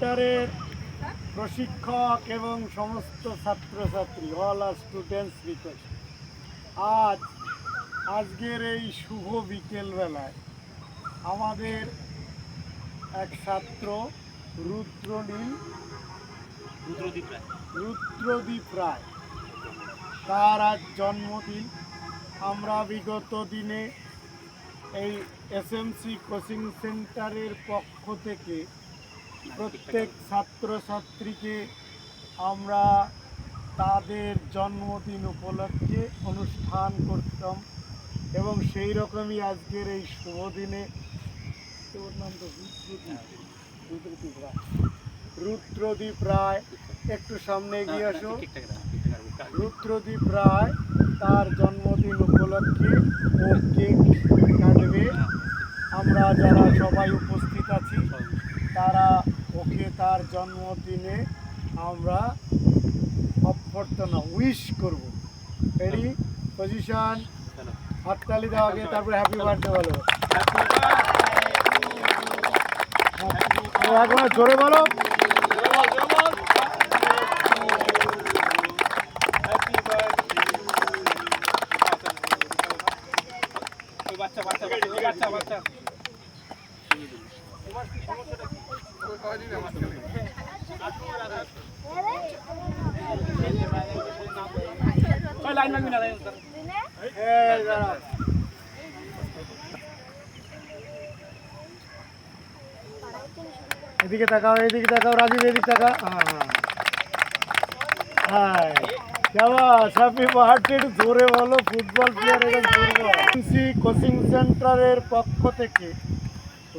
সেন্টারের প্রশিক্ষক এবং সমস্ত ছাত্রছাত্রী অল আর স্টুডেন্টস রিকোয়েস্ট আজ আজকের এই শুভ বিকেলবেলায় আমাদের এক ছাত্র রুদ্রনীল রুদ্রদীপ রায়। রুদ্রদীপ রায় তার আজ জন্মদিন। আমরা বিগত দিনে এই এসএমসি কোচিং সেন্টারের পক্ষ থেকে প্রত্যেক ছাত্রছাত্রীকে আমরা তাদের জন্মদিন উপলক্ষে অনুষ্ঠান করতাম এবং সেই রকমই আজকের এই শুভ দিনে তোর নাম তো রুদ্রদীপ রুদ্রদীপ রায়। রুদ্রদীপ রায় একটু সামনে এগিয়ে আসো। ঠিকঠাক রাখ। রুদ্রদীপ রায় তার জন্মদিন উপলক্ষে ও কেক কাটবে। আমরা যারা সবাই উপস্থিত আছি তারা ওকে তার জন্মদিনে আমরা অভ্যর্থনা উইশ করব। Ready position. হাততালি দেওয়া আগে তারপরে হ্যাপি বার্থডে বলো। হ্যাঁ, একবার জোরে বলো। বাচ্চা, বাচ্চা, বাচ্চা, বাচ্চা, লাইন মারবি না। এদিকে তাকাও এদিকে তাকাও, রাজীব, এদিকে তাকাও হ্যাঁ জোরে বলো, ফুটবল প্লেয়ার কোচিং সেন্টারের পক্ষ থেকে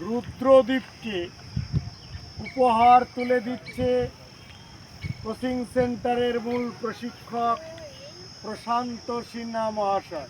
রুদ্রদীপকে উপহার তুলে দিচ্ছে কোচিং সেন্টারের মূল প্রশিক্ষক প্রশান্ত সিনহা মহাশয়।